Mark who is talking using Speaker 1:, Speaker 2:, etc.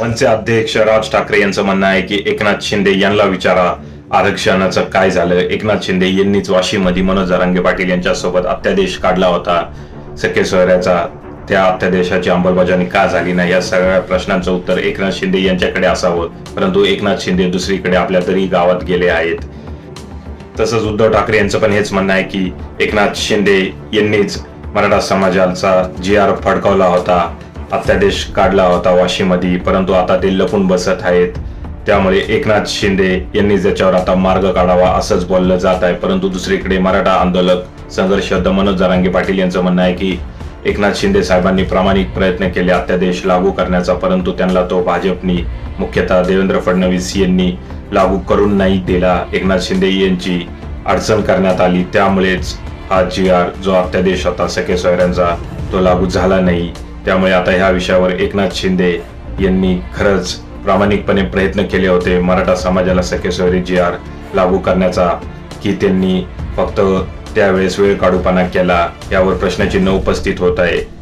Speaker 1: मनसे अध्यक्ष राज ठाकरे यांचं म्हणणं आहे की एकनाथ शिंदे यांना विचारा. आरक्षणाचं काय झालं? एकनाथ शिंदे यांनीच वाशीमध्ये मनोज जरांगे पाटील यांच्यासोबत अत्यादेश काढला होता. सखे सोयऱ्याचा त्या अत्यादेशाची अंमलबजावणी का झाली नाही? या सगळ्या प्रश्नांचं उत्तर एकनाथ शिंदे यांच्याकडे असावं. परंतु एकनाथ शिंदे दुसरीकडे आपल्या तरी गावात गेले आहेत. तसंच उद्धव ठाकरे यांचं पण हेच म्हणणं आहे की एकनाथ शिंदे यांनीच मराठा समाजाचा जी आर फडकावला होता. अत्यादेश काढला होता वाशीमध्ये परंतु आता ते लपून बसत आहेत. त्यामुळे एकनाथ शिंदे यांनी ज्याच्यावर आता मार्ग काढावा असंच बोललं जात आहे. परंतु दुसरीकडे मराठा आंदोलक संघर्ष मनोज जरांगे पाटील यांचं म्हणणं आहे की एकनाथ शिंदे साहेबांनी प्रामाणिक प्रयत्न केले अत्यादेश लागू करण्याचा परंतु त्यांना तो भाजपनी मुख्यतः देवेंद्र फडणवीस यांनी लागू करून नाही दिला. एकनाथ शिंदे यांची अडचण करण्यात आली. त्यामुळेच हा जी आर जो अत्यादेश होता सखे सोयऱ्यांचा तो लागू झाला नाही. त्यामुळे आता ह्या विषयावर एकनाथ शिंदे यांनी खरंच प्रामाणिकपणे प्रयत्न केले होते. मराठा समाजाला सखे जी आर लागू करण्याचा की त्यांनी फक्त त्यावेळेस वेळ काढूपणा केला यावर प्रश्नचिन्ह उपस्थित होत आहे.